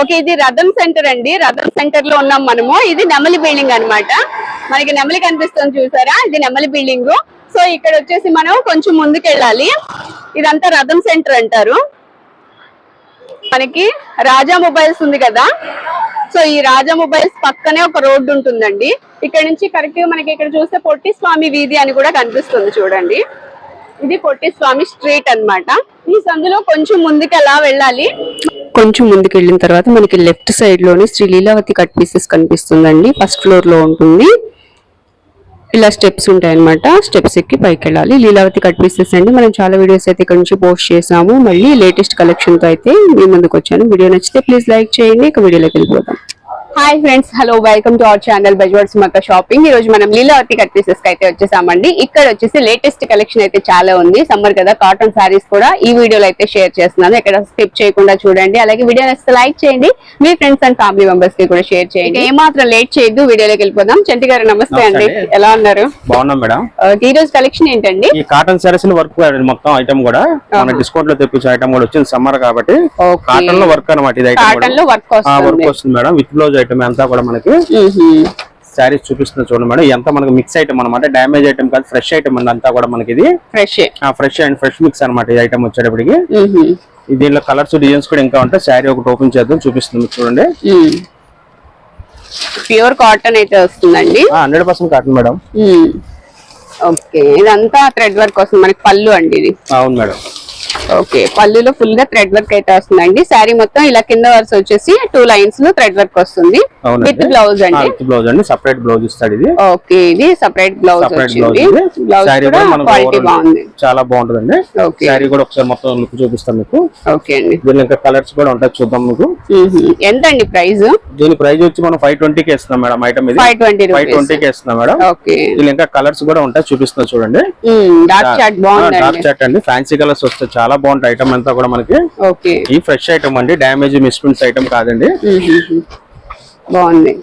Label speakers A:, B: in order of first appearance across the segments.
A: Okay ఇది రథం centre అండి. రథం సెంటర్లో ఉన్నాం మనము. ఇది నెమలి బిల్డింగ్ అన్నమాట. మనకి నెమలి కనిపిస్తుంది చూసారా? ఇది నెమలి బిల్డింగ్. సో ఇక్కడ వచ్చేసి మనం కొంచెం ముందుకెళ్ళాలి. ఇదంతా రథం సెంటర్ అంటారు. మనకి రాజా మొబైల్స్ ఉంది కదా. సో ఈ రాజా మొబైల్స్ పక్కనే ఒక రోడ్డు ఉంటుందండి. ఇక్కడ నుంచి కరెక్ట్ మనకి ఇక్కడ చూస్తే పొట్టి స్వామి వీధి అని కూడా కనిపిస్తుంది చూడండి. ఇది పొట్టి స్వామి స్ట్రీట్ అన్నమాట. ఈ సందులో కొంచెం ముందుకు ఎలా వెళ్ళాలి. కొంచెం ముందుకు వెళ్ళిన తర్వాత మనకి లెఫ్ట్ సైడ్లోని శ్రీ లీలావతి కట్ పీసెస్ కనిపిస్తుందండి. ఫస్ట్ ఫ్లోర్లో ఉంటుంది. ఇలా స్టెప్స్ ఉంటాయన్నమాట. స్టెప్స్ ఎక్కి పైకి వెళ్ళాలి లీలావతి కట్ పీసెస్ అండి. మనం చాలా వీడియోస్ అయితే ఇక్కడ నుంచి పోస్ట్ చేసాము మళ్ళీ లేటెస్ట్ కలెక్షన్తో అయితే మీ ముందుకు వచ్చాను వీడియో నచ్చితే ప్లీజ్ లైక్ చేయండి. ఇక వీడియోలోకి వెళ్ళిపోతాం hi friends hello welcome to our channel buzzword Sumakka shopping ఈ రోజు మనం లీలావతి కట్ పీసెస్కి అయితే వచ్చేసామండి. ఇక్కడ వచ్చేసి లేటెస్ట్ కలెక్షన్ అయితే చాలా ఉంది. సమ్మర్ కదా కాటన్ సారీస్ కూడా ఈ వీడియోలో అయితే షేర్ చేస్తున్నాను. ఇక్కడ స్కిప్ చేయకుండా చూడండి. అలాగే వీడియో నచ్చితే లైక్ చేయండి. మీ ఫ్రెండ్స్ అండ్ ఫ్యామిలీ మెంబర్స్కి కూడా షేర్ చేయండి. ఏమాత్రం లేట్ చేయొద్దు వీడియోలోకి వెళ్ళిపోదాం. చంటి గారు నమస్తే అండి. ఎలా ఉన్నారు?
B: బాగున్నాం మేడం.
A: ఈ రోజు కలెక్షన్ ఏంటండి?
B: ఈ కాటన్ సారీస్ వర్క్ మొత్తం ఐటమ్ కూడా. మన డిస్కౌంట్లో తెప్పించిన ఐటమ్ కూడా వచ్చింది సమ్మర్ కాబట్టి. కాటన్లో వర్క్ అనమాట ఇది ఐటమ్
A: కాటన్లో వర్క్ వస్తుంది.
B: మేడం. విత్ బ్లౌజ్ ఐటమ్ అంతా కూడా మనకి శారీస్ చూపిస్తుంది చూడండి మేడం. ఎంత మనకి మిక్స్ ఐటమ్ అనమాట డ్యామేజ్ ఐటమ్ కాదు ఫ్రెష్ ఐటమ్ అండి. అంతా కూడా మనకి ఇది.
A: Fresh
B: fresh and fresh mix అనమాట ఈ ఐటమ్ వచ్చేటప్పటికి. దీనిలో కలర్స్ డిజైన్స్ కూడా ఇంకా ఉంటాయి. శారీ ఒకటి ఓపెన్ చేద్దాం చూపిస్తుంది చూడండి.
A: ప్యూర్ కాటన్ అయితే వస్తుందండి.
B: Hundred percent cotton madam.
A: Okay ఇదంతా థ్రెడ్ వర్క్ వస్తుంది మనకి పళ్ళు అండి ఇది.
B: అవును మేడం.
A: ఓకే పళ్ళులో ఫుల్గా థ్రెడ్ వర్క్ అయితే వస్తుందండి. శారీ మొత్తం ఇలా కింద వరుస వచ్చేసి టూ లైన్స్లో థ్రెడ్ వర్క్ వస్తుంది. విత్ బ్లౌజ్ అండి?
B: బ్లౌజ్ అండి. సపరేట్ బ్లౌజ్ ఇస్తాడు ఇది.
A: ఓకే ఇది సపరేట్ బ్లౌజ్
B: బ్లౌజ్
A: క్వాలిటీ బాగుంది.
B: చాలా బాగుంటుందండి. శారీ కూడా ఒకసారి మొత్తం లుక్ చూపిస్తాం మీకు.
A: ఓకే అండి.
B: దీనిలో ఇంకా కలర్స్ కూడా ఉంటాయి చూద్దాం మీకు.
A: ఎంత అండి ప్రైస్?
B: దీని ప్రైస్ వచ్చి మనం ఫైవ్ ట్వంటీకి ఇస్తున్నాం మేడం ఐటమ్ ఇది.
A: ఫైవ్ ట్వంటీ
B: ఫైవ్
A: రూపీస్
B: ట్వంటీకి ఇస్తున్నాం మేడం.
A: ఓకే.
B: దీనిలో ఇంకా కలర్స్ కూడా ఉంటాయి చూపిస్తున్నా చూడండి.
A: డార్క్ చాట్
B: డార్క్
A: బాగుందండి.
B: చాట్ అండి. ఫ్యాన్సీ కలర్స్ వస్తాయి చాలా బాగుంటాయి ఐటమ్ అంతా కూడా మనకి.
A: ఓకే.
B: ఈ ఫ్రెష్ ఐటమ్ అండి. డ్యామేజ్ మిస్ప్రింట్స్ ఐటమ్ కాదండి.
A: బాగుంది.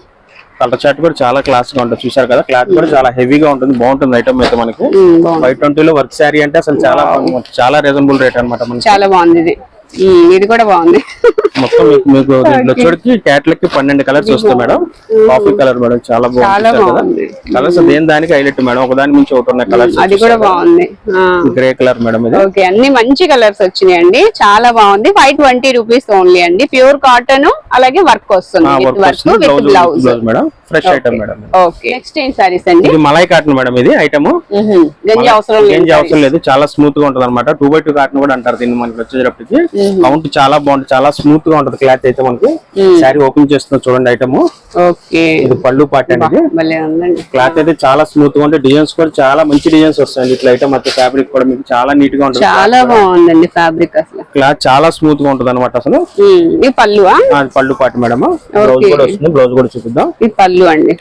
B: కలర్ చాట్ కూడా చాలా క్లాస్గా ఉంటుంది. చూసారు కదా? క్లాత్ కూడా చాలా హెవీగా ఉంటుంది. బాగుంటుంది ఐటమ్ అయితే మనకి. ఫైవ్ ట్వంటీలో వర్క్ శారీ అంటే అసలు చాలా చాలా రీజనబుల్ రేట్ అనమాట మనకి.
A: చాలా బాగుంది ఇది కూడా బాగుంది.
B: మొత్తం మీకు మీకు దీంట్లో వచ్చేటికి క్యాట్లకి పన్నెండు కలర్స్ వస్తాయి మేడం. కాఫీ కలర్ మేడం చాలా బాగుంది. కలర్స్ దేని దానికి హైలైట్ మేడం? ఒకదాని నుంచి ఒకటి ఉన్నాయి కలర్స్
A: అది కూడా బాగుంది.
B: గ్రే కలర్ మేడం ఇది.
A: ఓకే అన్ని మంచి కలర్స్ వచ్చినాయి అండి చాలా బాగుంది. ఫైవ్ ట్వంటీ రూపీస్ ఓన్లీ అండి. ప్యూర్ కాటన్ అలాగే వర్క్ వస్తుంది.
B: Work
A: with
B: blouse madam. Fresh item madam
A: okay next ఏం సారీస్ అండి?
B: ఇది మలై కాటన్ మేడం ఇది ఐటమ్.
A: గంజి అవసరం లేదు
B: అవసరం లేదు. చాలా స్మూత్గా ఉంటది అనమాట టూ బై టూ కాటన్ కూడా అంటారు దీన్ని మనకి వచ్చేటప్పటికి. కౌంట్ చాలా బాగుంటుంది చాలా స్మూత్గా ఉంటది క్లాత్ అయితే మనకి. శారీ ఓపెన్ చేస్తున్నా చూడండి ఐటమ్.
A: ఓకే.
B: ఇది పళ్ళు పాట అండి. క్లాత్ అయితే చాలా స్మూత్గా ఉంటాయి డిజైన్స్ కూడా చాలా మంచి డిజైన్స్ వస్తాయండి. ఇట్లా ఐటమ్ అయితే ఫ్యాబ్రిక్ కూడా మీకు చాలా నీట్గా ఉంటుంది.
A: చాలా బాగుందండి ఫ్యాబ్రిక్ అసలు.
B: క్లాత్ చాలా స్మూత్గా ఉంటుంది అనమాట అసలు అది పళ్ళు పాట మేడం బ్లౌజ్ కూడా వస్తుంది బ్లౌజ్ కూడా చూపిద్దాం.
A: ఇది పళ్ళు అండి.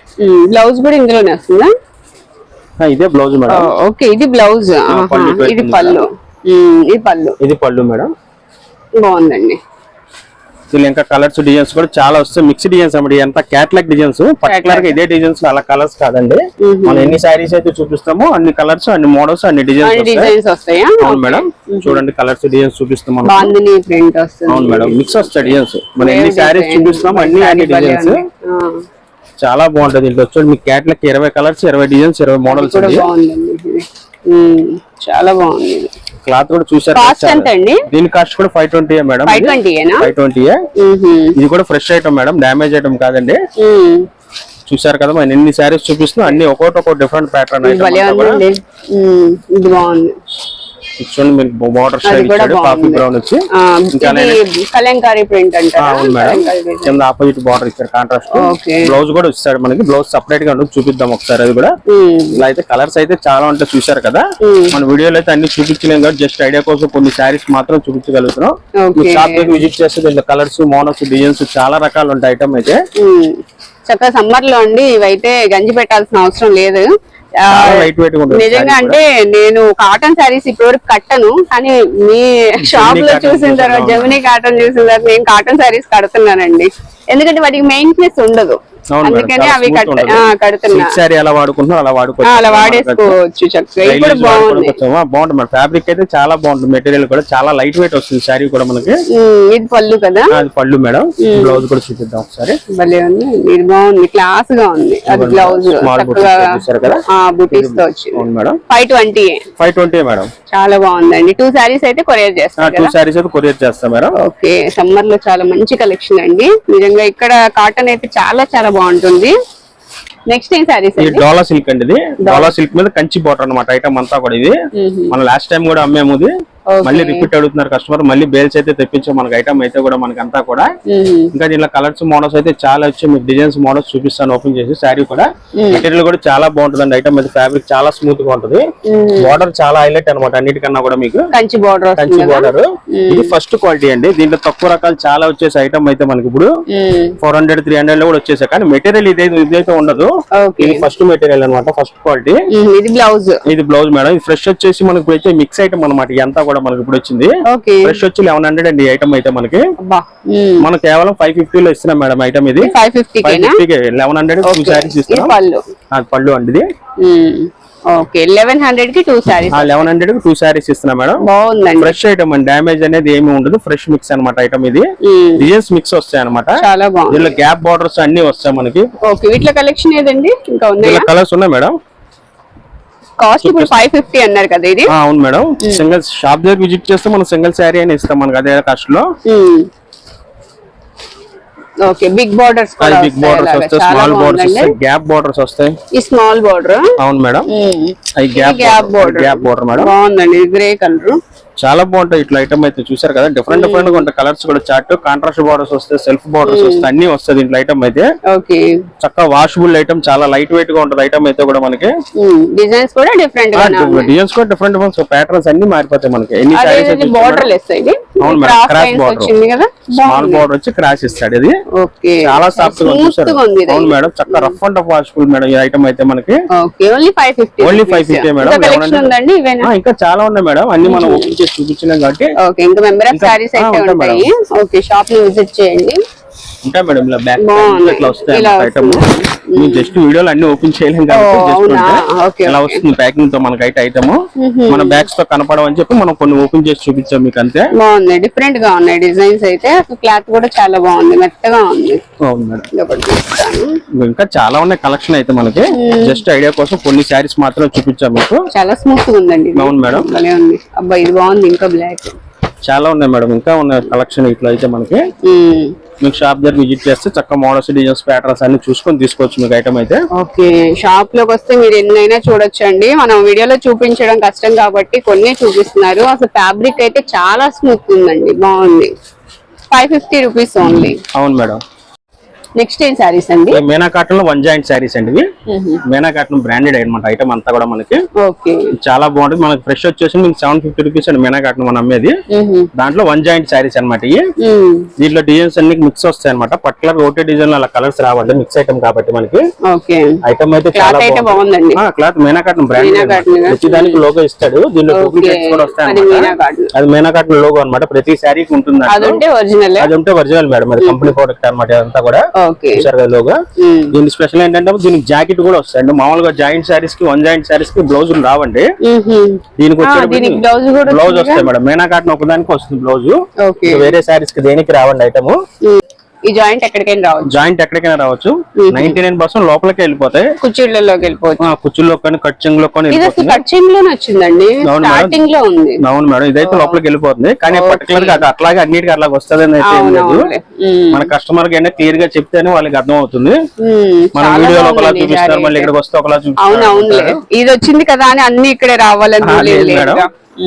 A: బ్లౌజ్ కూడా ఇందులోనే వస్తుందా?
B: ఇదే బ్లౌజ్ మేడం
A: ఓకే. ఇది బ్లౌజ్.
B: పళ్ళు
A: ఇది పళ్ళు. ఇది పళ్ళు.
B: ఇది పళ్ళు మేడం
A: బాగుందండి.
B: దీనిలో ఇంకా కలర్స్ డిజైన్స్ కూడా చాలా వస్తాయి. మిక్స్ డిజైన్స్ అన్నమాట. ఎంత క్యాట్లాగ్ డిజైన్స్ పర్టికులర్గా ఇదే డిజైన్స్ అలా కలర్స్ కాదండి. మనం ఎన్ని సారీస్ అయితే చూపిస్తామో అన్ని కలర్స్ అన్ని మోడల్స్ అన్ని డిజైన్స్ వస్తాయి. అవును మేడం. చూడండి కలర్స్ డిజైన్స్ చూపిస్తాం అవును మేడం. మిక్స్ వస్తాయి డిజైన్స్ మనం ఎన్ని సారీస్ చూపిస్తున్నాం అన్ని అన్ని డిజైన్స్ చాలా బాగుంటది దీంట్లో. వచ్చి మీకు క్యాట్లాగ్ ఇరవై కలర్స్ ఇరవై డిజైన్స్ ఇరవై మోడల్స్.
A: చాలా బాగుంది.
B: క్లాత్ కూడా చూసారు
A: కాస్ట్ ఎంత అండి
B: దీని కాస్ట్ కూడా five twenty madam
A: five twenty
B: five twenty ఇది కూడా fresh item madam damage item కాదండి. చూసారు కదా మనం ఎన్ని సారీస్ చూపిస్తున్నాం అన్ని ఒక్కొక్కటి ఒక్కొక్క డిఫరెంట్ ప్యాటర్న్ ఐటమ్.
A: ఇది బాగుంది.
B: చూడండి మీకు బార్డర్ స్టైల్ ఇచ్చాడు కాఫీ. బ్రౌన్ వచ్చి.
A: కలంకారీ ప్రింట్
B: అవును మేడం. కింద ఆపోజిట్ బార్డర్ ఇచ్చారు కాంట్రాస్ట్ బ్లౌజ్ కూడా ఇస్తాడు మనకి. బ్లౌజ్ సపరేట్గా ఉంటుంది. చూపిద్దాం ఒకసారి అది కూడా. ఇలా అయితే కలర్స్ అయితే చాలా ఉంటాయి చూసారు కదా. మన వీడియోలో అయితే అన్ని చూపించలేం కాబట్టి జస్ట్ ఐడియా కోసం కొన్ని శారీస్ మాత్రం చూపించగలుగుతున్నాం. షాప్ దగ్గర విజిట్ చేస్తే దీంట్లో కలర్స్ మోనోస్ డిజైన్స్ చాలా రకాలు ఉంటాయి ఐటమ్ అయితే.
A: చక్కగా సమ్మర్లో అండి ఇవైతే గంజి పెట్టాల్సిన అవసరం లేదు. నిజంగా అంటే నేను కాటన్ శారీస్ ఇప్పటివరకు కట్టను కానీ మీ
B: షాప్లో
A: చూసిన తర్వాత. జమినీ కాటన్ చూసిన తర్వాత నేను కాటన్ శారీస్ కడుతున్నానండి. ఎందుకంటే వాటికి మెయింటెనెన్స్ ఉండదు. అందుకని అవి కడుతున్నా.
B: ఎలా వాడుకుంటున్నారో అలా వాడుకోవచ్చు
A: అలా వాడేసుకోవచ్చు బాగుంది.
B: బాగుంటుంది ఫ్యాబ్రిక్ అయితే చాలా బాగుంటుంది. మెటీరియల్ కూడా చాలా లైట్ వెయిట్ వస్తుంది శారీ కూడా మనకి.
A: ఇది పళ్ళు కదా?
B: అది పళ్ళు మేడం. బ్లౌజ్ కూడా చూపిద్దాం ఒకసారి.
A: భలే ఉంది. ఇది బాగుంది. క్లాస్గా ఉంది. అది బ్లౌజ్? బుటీస్తో వచ్చింది.
B: Madam.
A: Five twenty
B: five twenty madam.
A: చాలా బాగుందండి. టూ సారీస్ అయితే కొరియర్
B: టూ అయితే చేస్తాం మేడం.
A: ఓకే సమ్మర్లో చాలా మంచి కలెక్షన్ అండి. నిజంగా ఇక్కడ కాటన్ అయితే చాలా చాలా బాగుంటుంది. నెక్స్ట్ ఏం సారీస్
B: ఇది డోలా సిల్క్ అండి ఇది. డోలా సిల్క్ మీద కంచి బోటర్ అన్నమాట ఐటమ్ అంతా కూడా ఇది. మన లాస్ట్ టైం కూడా అమ్మాము ఇది.
A: Okay.
B: మళ్ళీ రిపీట్ అడుగుతున్నారు కస్టమర్ మళ్ళీ బేల్స్ అయితే తెప్పించాం. మనకి ఐటమ్ అయితే కూడా మనకి అంతా కూడా. ఇంకా దీనిలో కలర్స్ మోడల్స్ అయితే చాలా వచ్చి మీకు డిజైన్స్ మోడల్స్ చూపిస్తాను ఓపెన్ చేసి శారీ కూడా. మెటీరియల్ కూడా చాలా బాగుంటుంది ఐటమ్ అయితే ఫ్యాబ్రిక్ చాలా స్మూత్గా ఉంటుంది. బార్డర్ చాలా హైలైట్ అనమాట అన్నిటికన్నా కూడా మీకు
A: కంచి బార్డర్
B: కంచి బార్డర్ ఇది ఫస్ట్ క్వాలిటీ అండి. దీంట్లో తక్కువ రకాలు చాలా వచ్చేసి ఐటమ్ అయితే మనకి ఇప్పుడు. ఫోర్ హండ్రెడ్ త్రీ హండ్రెడ్లో కూడా వచ్చేసాయి. కానీ మెటీరియల్ ఇదే ఇదైతే ఉండదు. ఇది ఫస్ట్ మెటీరియల్ అన్నమాట ఫస్ట్ క్వాలిటీ.
A: ఇది బ్లౌజ్
B: ఇది బ్లౌజ్ మేడం. ఇది ఫ్రెష్ వచ్చేసి మనకు అయితే మిక్స్ ఐటమ్ అనమాట ఇదంతా కూడా మనకి ఇప్పుడు వచ్చింది.
A: ఓకే.
B: ఫ్రెష్ వచ్చి లెవెన్ హండ్రెడ్ అండి ఐటమ్ అయితే మనకి. మనం కేవలం ఫైవ్ ఫిఫ్టీ లో ఇస్తున్నాం మేడం ఐటమ్ ఇది.
A: Five fifty
B: eleven hundred two saris ఇస్తున్నాం.
A: పళ్ళు.
B: అది పళ్ళు అండి ఇది.
A: ఓకే. లెవెన్ హండ్రెడ్కి టూ సారీస్
B: ఆ లెవెన్ హండ్రెడ్ టూ శారీస్ ఇస్తున్నాం మేడం.
A: బాగుందండి.
B: ఫ్రెష్ ఐటమ్ అండి. డ్యామేజ్ అనేది ఏమి ఉండదు. ఫ్రెష్ మిక్స్ అన్నమాట ఐటమ్ ఇది. డిజైన్స్ మిక్స్ వస్తాయి అనమాట
A: చాలా బాగుంది.
B: గ్యాప్ బార్డర్స్ అన్ని వస్తాయి మనకి.
A: ఓకే. వీటిలో కలెక్షన్ ఏదండి? ఇంకా ఉన్నాయా?
B: కలర్స్ ఉన్నాయి మేడం.
A: కాస్ట్ ఇప్పుడు ఫైవ్ ఫిఫ్టీ అన్నారు కదా ఇది?
B: ఆ, అవును మేడం. సింగిల్ షాప్ దగ్గర విజిట్ చేస్తే మనం సింగిల్ శారీ అని ఇస్తాం మనకి అదే కాస్ట్లో.
A: Okay big borders
B: big borders. వస్తాయి స్మాల్ బార్డర్స్ వస్తాయి గ్యాప్ బార్డర్స్ వస్తాయి
A: ఈ స్మాల్ బార్డర్
B: అవును madam. Gap
A: border
B: gap border madam.
A: బాగుందండి గ్రే కలర్
B: చాలా బాగుంటాయి ఇట్లా ఐటమ్ అయితే చూసారు కదా? డిఫరెంట్ డిఫరెంట్గా ఉంటాయి కలర్స్ కూడా. చాట్ కాంట్రాస్ట్ బార్డర్స్ వస్తాయి సెల్ఫ్ బార్డర్స్ వస్తాయి అన్ని వస్తాయి ఇట్లా ఐటమ్ అయితే.
A: ఓకే.
B: చక్కగా వాషబుల్ ఐటమ్ చాలా లైట్ వెయిట్గా ఉంటుంది ఐటమ్ అయితే కూడా మనకి.
A: డిజైన్స్ కూడా డిఫరెంట్
B: డిజైన్స్ కూడా డిఫరెంట్ డిఫరెంట్ ప్యాటర్న్స్ అన్ని మారిపోతాయి మనకి. ఎన్ని
A: బార్డర్ క్రాస్ కదా?
B: స్మాల్ బార్డర్ వచ్చి క్రాష్ ఇస్తాడు ఇది.
A: ఓకే.
B: చాలా
A: సాఫ్ట్గా
B: చూసారు? అవును మేడం చక్కగా rough and tough washable madam ఈ ఐటమ్ అయితే మనకి.
A: Only five fifty
B: only five fifty madam. ఇంకా చాలా ఉన్నాయి మేడం. అన్ని మనం ఓపెన్ చూపించినాం కాబట్టి
A: ఓకే ఇంకా మెంబర్ ఆఫ్ సారీస్ అయితే
B: ఉంటాయి.
A: ఓకే షాప్ని విజిట్ చేయండి.
B: ఉంటాయి మేడం ఇలా బ్యాక్. ఇట్లా వస్తాయి ఐటమ్ జస్ట్ వీడియోలు అన్ని ఓపెన్ చేయలేం కాబట్టి? ఉంటే
A: ఓకే,
B: ఇలా. వస్తుంది ప్యాకింగ్తో మనకైతే ఐటమ్ మన బ్యాగ్స్తో కనపడమని చెప్పి మనం కొన్ని ఓపెన్ చేసి చూపించాం మీకు అంతే.
A: బాగుంది. డిఫరెంట్గా ఉన్నాయి. డిజైన్స్ అయితే క్లాత్ కూడా చాలా బాగుంది. మెత్తగా ఉంది.
B: ఇంకా చాలా ఉన్నాయి కలెక్షన్ అయితే మనకి. జస్ట్ ఐడియా కోసం కొన్ని శారీస్ మాత్రం చూపించాం మీకు.
A: చాలా స్మూత్గా ఉందండి.
B: అవును మేడం
A: ఉంది. అబ్బా ఇది బాగుంది. ఇంకా బ్లాక్
B: చాలా ఉన్నాయి మేడం ఇంకా ఉన్నాయి కలెక్షన్ ఇట్లా అయితే మనకి. మీకు షాప్ దగ్గర విజిట్ చేస్తే చక్కగా మోడల్స్ డిజైన్స్ ప్యాటర్న్స్ అన్ని చూసుకొని తీసుకోవచ్చు మీకు ఐటమ్ అయితే.
A: ఓకే షాప్లోకి వస్తే మీరు ఎన్నైనా చూడొచ్చు అండి మనం వీడియోలో చూపించడం కష్టం కాబట్టి కొన్ని చూపిస్తున్నారు. అసలు ఫ్యాబ్రిక్ అయితే చాలా స్మూత్ ఉందండి బాగుంది. ఫైవ్ ఫిఫ్టీ రూపీస్ ఓన్లీ
B: అవును మేడం.
A: నెక్స్ట్ ఏం సారీస్ అండి?
B: మీనా కాటన్లో వన్ జాయింట్ శారీస్ అండి ఇవి. మీనా కాటన్ బ్రాండెడ్ అనమాట ఐటమ్ అంతా కూడా మనకి.
A: ఓకే.
B: చాలా బాగుంటుంది. మనకి ఫ్రెష్ వచ్చేసి మీకు సెవెన్ ఫిఫ్టీ రూపీస్ అండి మీనా కాటన్ మనం అమ్మేది. దాంట్లో వన్ జాయింట్ శారీస్ అనమాట ఇవి. దీంట్లో డిజైన్స్ అన్ని మిక్స్ వస్తాయి అనమాట పర్టికులర్ ఒకటే డిజైన్ అలా కలర్స్ రావాలి మిక్స్ ఐటమ్ కాబట్టి మనకి.
A: ఓకే.
B: ఐటమ్ అయితే చాలా
A: బాగుందండి.
B: Cloth Meena cotton brand
A: Meena cotton గా.
B: ప్రతి దానికి లోగో ఇస్తాడు. దీనిలో డూప్లికేట్స్ కూడా వస్తాయి
A: అది మీనా. కాటన్.
B: లోగో అనమాట ప్రతి శారీకి ఉంటుంది
A: అది. ఉంటే ఒరిజినల్
B: అది ఉంటే ఒరిజినల్ మేడం. అది కంపెనీ ప్రోడక్ట్ అనమాట ఇదంతా కూడా. చూసారు కదా లోగో దీని స్పెషల్ ఏంటంటే దీనికి జాకెట్ కూడా వస్తాయండి మామూలుగా జాయింట్ శారీస్కి వన్ జాయింట్ శారీస్కి బ్లౌజులు రావండి. దీనికి
A: దీనికి బ్లౌజ్
B: బ్లౌజ్ వస్తాయి మేడం. మీనా కాటన్ ఒకదానికి వస్తుంది బ్లౌజ్. వేరే శారీస్కి దేనికి రావండి ఐటమ్.
A: ఈ జాయింట్ ఎక్కడికైనా రావచ్చు.
B: జాయింట్ ఎక్కడికైనా రావచ్చు. నైన్టీ నైన్ పర్సెంట్ లోపలికి వెళ్ళిపోతాయి.
A: కుర్చీలలోకి వెళ్ళిపోవచ్చు.
B: ఆ, కుచ్చుల్లో కానీ కట్చింగ్లో కానీ
A: లోనే వచ్చిందండి.
B: అవును మేడం.
A: స్టార్టింగ్లో ఉంది.
B: అవును మేడం. ఇదైతే లోపలికి వెళ్ళిపోతుంది. కానీ పర్టికులర్గా అట్లాగే అన్నిటికీ అట్లా వస్తుంది అని అయితే లేదు. మన కస్టమర్కి అయినా క్లియర్గా చెప్తేనే వాళ్ళకి అర్థం అవుతుంది మన వీడియోలో ఒకలా చూపిస్తారు మళ్ళీ. ఇక్కడికి వస్తే ఒకలా చూపిస్తారు
A: ఇది వచ్చింది కదా అని అన్ని ఇక్కడే రావాలని
B: మేడం.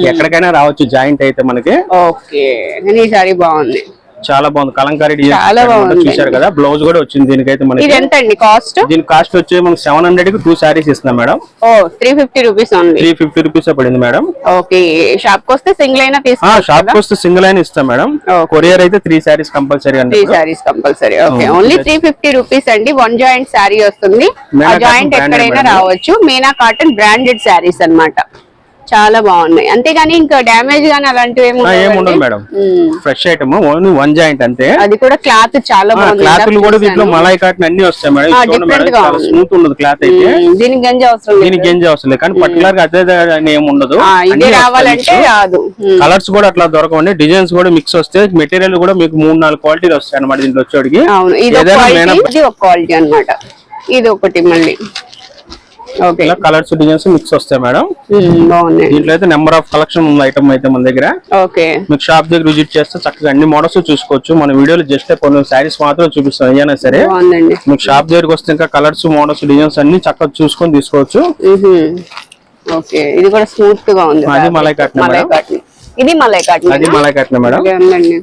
B: ఎక్కడికైనా రావచ్చు జాయింట్ అయితే మనకి.
A: ఓకే. కానీ ఈ సారీ బాగుంది.
B: చాలా బాగుంది. కలంకారీ డిజైన్. చూశారు కదా? బ్లౌజ్ కూడా వచ్చింది దీనికైతే
A: ఇది
B: మనకి.
A: ఎంత అండి కాస్ట్?
B: దీని కాస్ట్ వచ్చి మనకి సెవెన్ హండ్రెడ్కి టూ శారీస్ ఇస్తున్నాం madam.
A: Oh three fifty rupees
B: three fifty rupees పడింది మేడం.
A: ఓకే. షాప్కి వస్తే సింగిల్ అయినా
B: షాప్కి వస్తే సింగిల్ అయిన ఇస్తాం మేడం. కొరియర్ అయితే త్రీ శారీస్ కంపల్సరీ
A: త్రీ
B: అండి
A: saris compulsory okay. Only. Three fifty rupees అండి. వన్ జాయింట్ శారీ వస్తుంది.
B: మీనా
A: జాయింట్ ఎక్కడైనా. రావచ్చు. మీనా కాటన్ బ్రాండెడ్ శారీస్ అన్నమాట. చాలా బాగున్నాయి. అంతేగాని ఇంకా డ్యామేజ్ గానీ అలాంటివి
B: madam. Fresh item only one joint అంతే.
A: అది కూడా క్లాత్ చాలా బాగుంది. ఇందాక
B: కూడా. దీంట్లో మలాయి కాటన్ అన్ని వస్తాయి మేడం. స్మూత్ ఉండదు క్లాత్ అయితే.
A: దీనికి గంజి అవసరం లేదు.
B: దీనికి గంజి అవసరం లేదు. కానీ పర్టికులర్గా అదే ఏమి ఉండదు.
A: రావాలంటే రాదు.
B: కలర్స్ కూడా అట్లా దొరకవండి. డిజైన్స్ కూడా మిక్స్ వస్తే మెటీరియల్ కూడా మీకు మూడు నాలుగు క్వాలిటీలు వస్తాయి అన్నమాట దీంట్లో వచ్చేటికి
A: ఇది ఒక క్వాలిటీ
B: మేడం
A: ఇది ఒకటి మళ్ళీ.
B: ఇలా కలర్స్ డిజైన్స్ మిక్స్ వస్తాయి మేడం. దీంట్లో అయితే నెంబర్ ఆఫ్ కలెక్షన్ ఉంది ఐటమ్ అయితే మన దగ్గర.
A: ఓకే.
B: మీకు షాప్ దగ్గర విజిట్ చేస్తే చక్కగా అన్ని మోడల్స్ చూసుకోవచ్చు. మన వీడియోలో జస్ట్ కొన్ని శారీస్ మాత్రం చూపిస్తాం ఏదైనా సరే. మీకు షాప్ దగ్గరికి వస్తే ఇంకా కలర్స్ మోడల్స్ డిజైన్స్ అన్ని చక్కగా చూసుకొని తీసుకోవచ్చు.
A: ఇది కూడా స్మూత్గా ఉంది
B: అది malai cotton
A: malai
B: madam.
A: Cotton ఇది మలై కాటన్
B: అది మలై కట్టిన మేడం.
A: ఇదే ఉందండి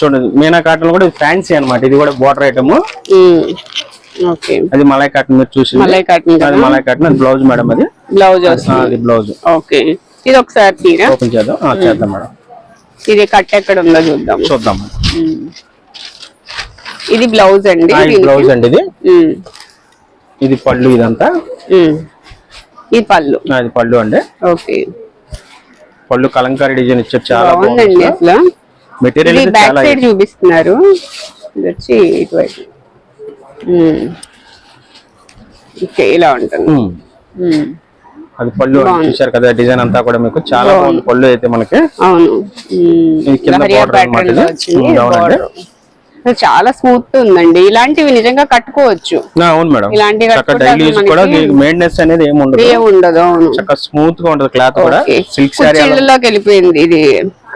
B: చూడండి మీనా కాటన్ కూడా ఫ్యాన్సీ అన్నమాట. ఇది కూడా బోర్డర్ ఐటమ్ అది మలై కాటన్ మీరు చూసి
A: మలై కాటన్
B: అది మలై కాటన్ అది బ్లౌజ్ మేడం అది.
A: బ్లౌజ్
B: అది బ్లౌజ్.
A: ఓకే. ఇది ఒకసారి తీరా?
B: ఓపెన్ చేద్దాం. ఆ, చేద్దాం మేడం.
A: ఇది కట్ ఎక్కడ ఉందో చూద్దాం.
B: చూద్దాం.
A: ఇది బ్లౌజ్ అండి.
B: బ్లౌజ్ అండి ఇది. ఇది పళ్ళు ఇదంతా.
A: ఇది పళ్ళు.
B: ఇది పళ్ళు అండి.
A: ఓకే.
B: పళ్ళు కలంకారీ డిజైన్ ఇచ్చారు చాలా
A: బాగుందండి
B: బాగుంది.
A: అసలు.
B: మెటీరియల్
A: బ్యాక్
B: చాలా
A: సైడ్ చూపిస్తున్నారు. ఇది వచ్చి ఇటువైపు. ఓకే ఇలా ఉంటుంది.
B: ఉమ్.
A: మ్మ్.
B: అది పళ్ళు. చూశారు కదా డిజైన్ అంతా కూడా మీకు చాలా బాగుంది. పళ్ళు అయితే మనకి
A: చాలా స్మూత్ ఉందండి. ఇలాంటివి నిజంగా కట్టుకోవచ్చు.
B: అవును మేడం. డైలీ కూడా మెయింటెనెన్స్ అనేది ఏమి ఉండదు.
A: ఏ ఉండదు అవును.
B: చక్కగా స్మూత్గా ఉంటది క్లాత్ కూడా. సిల్క్
A: వెళ్ళిపోయింది. ఇది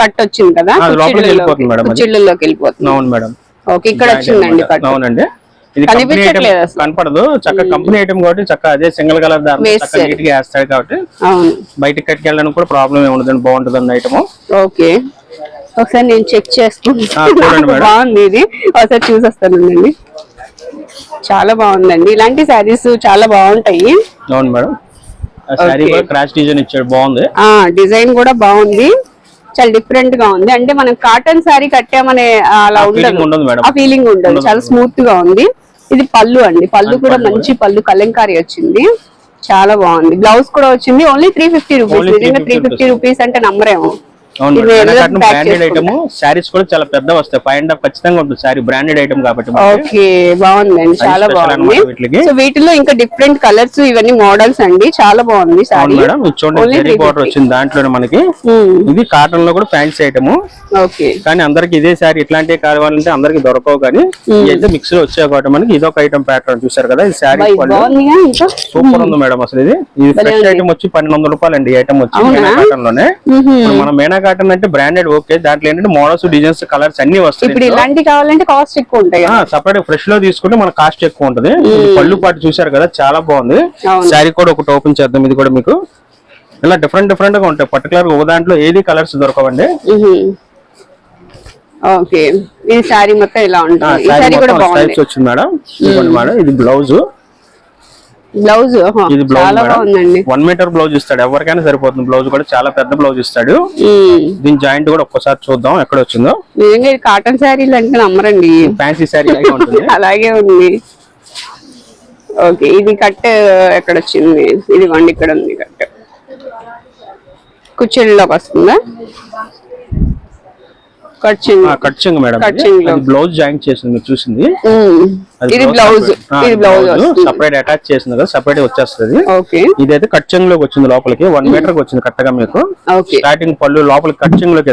A: కట్ వచ్చింది కదా.
B: లోపలికి వెళ్ళిపోతుంది మేడం
A: వెళ్ళిపోతుంది.
B: అవును మేడం.
A: ఓకే ఇక్కడ వచ్చిందండి
B: అవునండి. ఇది. కనపడదు. చక్కగా కంపెనీ ఐటమ్ కాబట్టి చక్కగా అదే సింగిల్ కలర్ దాని నీట్గా వేస్తాడు కాబట్టి బయటకి కట్టుకెళ్ళడానికి కూడా ప్రాబ్లం ఏమి ఉండదండి. బాగుంటుంది అన్న ఐటమ్
A: ఓకే. ఒకసారి నేను చెక్ చేసుకుంటాను
B: మేడం.
A: బాగుంది ఇది. ఒకసారి చూసొస్తానండి చాలా బాగుందండి. ఇలాంటి శారీస్ చాలా బాగుంటాయి.
B: అవును మేడం. క్రాష్ డిజైన్ ఇచ్చాడు. బాగుంది.
A: డిజైన్ కూడా బాగుంది. చాలా డిఫరెంట్గా ఉంది. అంటే మనం కాటన్ శారీ కట్టామనే అలా ఉండదు. ఆ ఫీలింగ్ ఉండదు. చాలా స్మూత్గా ఉంది. ఇది పళ్ళు అండి. పళ్ళు కూడా మంచి పళ్ళు. కలంకారీ వచ్చింది. చాలా బాగుంది. బ్లౌజ్ కూడా వచ్చింది. Only three fifty rupees three
B: 350
A: fifty rupees అంటే నమ్మరేమో.
B: అవును
A: ఇది
B: బ్రాండెడ్? ఐటమ్ శారీస్ కూడా చాలా పెద్ద వస్తాయి. ఫైవ్ అండ్ హాఫ్ ఖచ్చితంగా ఉంటుంది శారీ బ్రాండెడ్ ఐటమ్ కాబట్టి.
A: ఓకే బాగుందండి చాలా బాగుంది. సో వీటిలో ఇంకా డిఫరెంట్ కలర్స్ ఇవన్నీ మోడల్స్ అండి. చాలా బాగుంది సారీ
B: మేడం. ఇది చూడండి జరీ బార్డర్ వచ్చింది దాంట్లోనే మనకి. ఇది కాటన్లో కూడా ఫ్యాన్సీ ఐటమ్
A: ఓకే.
B: కానీ అందరికి ఇదే శారీ ఇట్లాంటివి కావాలంటే అందరికి దొరకవు కానీ అయితే మిక్స్లో వచ్చాయి కాబట్టి మనకి ఇదొక ఐటమ్ ప్యాటర్న్ చూసారు కదా ఈ శారీ సూపర్ ఉంది మేడం అసలు ఇది. ఇది ఫ్రెష్ ఐటమ్ వచ్చి పన్నెండు రూపాయలు అండి ఐటమ్ వచ్చి మేనా కాటన్లోనే మన మేనా కాటన్ అంటే బ్రాండెడ్ ఓకే దాంట్లో ఏంటంటే మోడల్స్ డిజైన్స్ కలర్స్ అన్ని వస్తాయి
A: ఇప్పుడు ఇలాంటివి కావాలంటే కాస్ట్ ఎక్కువ ఉంటాయి.
B: సపరేట్ ఫ్రెష్లో తీసుకుంటే మన కాస్ట్ ఎక్కువ ఉంటది. పళ్ళు పాటు చూసారు కదా చాలా బాగుంది. శారీ కూడా ఒకటి ఓపెన్ చేద్దాం ఇది కూడా మీకు. ఇలా డిఫరెంట్ డిఫరెంట్గా ఉంటాయి. పర్టికులర్గా ఒక దాంట్లో ఏది కలర్స్ దొరకవండి.
A: ఓకే. ఈ శారీ మొత్తం ఇలా ఉంటుంది.
B: వచ్చింది మేడం. మేడం ఇది బ్లౌజ్
A: బ్లౌజ్
B: ఇది బ్లౌజ్ వన్ మీటర్ బ్లౌజ్ ఇస్తాడు. ఎవరికైనా సరిపోతుంది. బ్లౌజ్ కూడా చాలా పెద్ద బ్లౌజ్ ఇస్తాడు. దీని జాయింట్ కూడా ఒక్కసారి చూద్దాం ఎక్కడ వచ్చిందో.
A: నిజంగా ఇది కాటన్ శారీలు అంటే నమ్మరండి.
B: ఫ్యాన్సీ శారీ
A: అలాగే ఉంది. ఓకే ఇది కట్ ఎక్కడ వచ్చింది? ఇది వండి ఇక్కడ ఉంది కట్. కుర్చీలోకి వస్తుందా? కట్చింది
B: కట్చింగ్ మేడం బ్లౌజ్ జాయింట్ చేసింది చూసింది.
A: ఇది బ్లౌజ్ ఇది బ్లౌజ్ వస్తుంది
B: సపరేట్ అటాచ్ చేసింది కదా సపరేట్ వచ్చేస్తుంది.
A: ఓకే.
B: ఇదైతే కట్చింగ్లోకి వచ్చింది లోపలికి వన్ మీటర్ వచ్చింది కరెక్ట్గా మీకు. స్టార్టింగ్ పళ్ళు లోపలికి
A: కట్చింగ్లోకి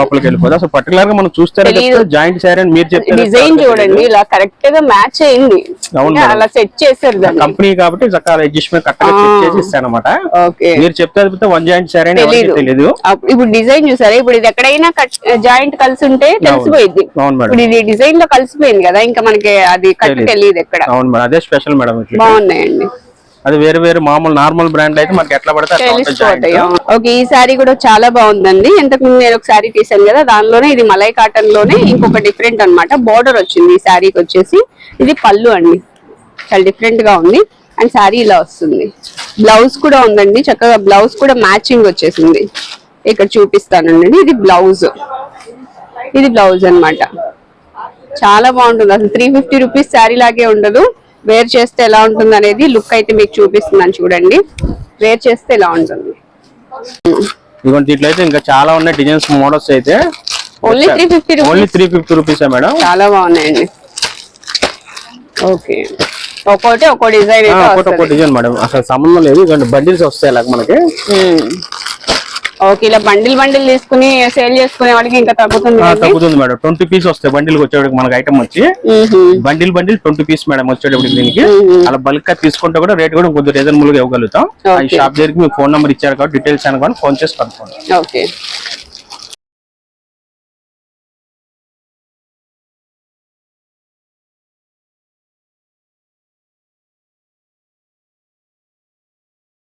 B: లోపలికి వెళ్ళిపోతుంది అసలు పర్టికులర్గా మనం చూస్తే. జాయింట్ శారీ అని మీరు
A: డిజైన్ చూడండి ఇలా కరెక్ట్గా మ్యాచ్ అయింది. అలా సెట్ చేశారు
B: కంపెనీ కాబట్టి అడ్జస్ట్మెంట్ కరెక్ట్గా చెక్ చేసి ఇస్తాను అనమాట
A: ఓకే.
B: మీరు చెప్తే వన్ జాయింట్ శారీ అని తెలియదు
A: ఇప్పుడు డిజైన్ చూసారా? ఇప్పుడు ఇది ఎక్కడైనా జాయింట్ కలిసి ఉంటే తెలిసిపోయింది ఇప్పుడు ఇది డిజైన్లో కలిసిపోయింది కదా ఇంకా మనకి అది కట్
B: తెలీదు.
A: తెలియదు ఎక్కడ.
B: అవును మేడం అదే స్పెషల్ మేడం
A: బాగున్నాయండి.
B: అది వేరే వేరే మామూలు నార్మల్ బ్రాండ్ అయితే మనకి ఎట్లా పడితే
A: ఓకే ఈ శారీ కూడా చాలా బాగుందండి. ఇంతకు ముందు నేను ఒక శారీ తీసాను కదా దానిలోనే ఇది మలై కాటన్లోనే ఇంకొక డిఫరెంట్ అన్నమాట. బోర్డర్ వచ్చింది ఈ శారీకి వచ్చేసి. ఇది పళ్ళు అండి. చాలా డిఫరెంట్గా ఉంది. అండ్ శారీ ఇలా వస్తుంది. బ్లౌజ్ కూడా ఉందండి. చక్కగా బ్లౌజ్ కూడా మ్యాచింగ్ వచ్చేసింది. ఇక్కడ చూపిస్తానండి. ఇది బ్లౌజ్ ఇది బ్లౌజ్ అన్నమాట. చాలా బాగుంటుంది. అసలు త్రీ ఫిఫ్టీ రూపీస్ శారీ లాగే ఉండదు. వేర్ చేస్తే ఎలా ఉంటుంది అనేది లుక్ అయితే మీకు చూపిస్తున్నాను చూడండి. వేర్ చేస్తే ఇలా ఉంటుంది?
B: ఇదిగోండి దీంట్లో అయితే ఇంకా చాలా ఉన్నాయి డిజైన్స్ మోడల్స్ అయితే.
A: Only three fifty
B: only three fifty rupees madam?
A: చాలా బాగున్నాయండి. ఓకే ఒక్కోటి ఒక్కో డిజైన్
B: ఒక్కో డిజైన్ మేడం. అసలు సంబంధం లేదు. ఇదిగోండి బండిల్స్ వస్తాయి అలాగ మనకి.
A: ఓకే ఇలా బండిల్ బండిల్ తీసుకుని సేల్ చేసుకునే వాళ్ళకి ఇంకా తగ్గుతుంది?
B: తగ్గుతుంది మేడం ట్వంటీ పీస్ వస్తాయి బండిల్ వచ్చేవాడికి మనకి ఐటమ్ వచ్చి. Bundle bundle twenty piece madam వచ్చేటప్పుడు దీనికి అలా బల్క్గా తీసుకుంటే కూడా రేట్ కూడా కొద్దిగా రీజనబుల్గా ఇవ్వగలుగుతాం ఈ. షాప్ దగ్గరికి మీ ఫోన్ నెంబర్ ఇచ్చారు కాబట్టి డీటెయిల్స్ అనుకోండి ఫోన్ చేసి కనుక్కోండి
A: ఓకే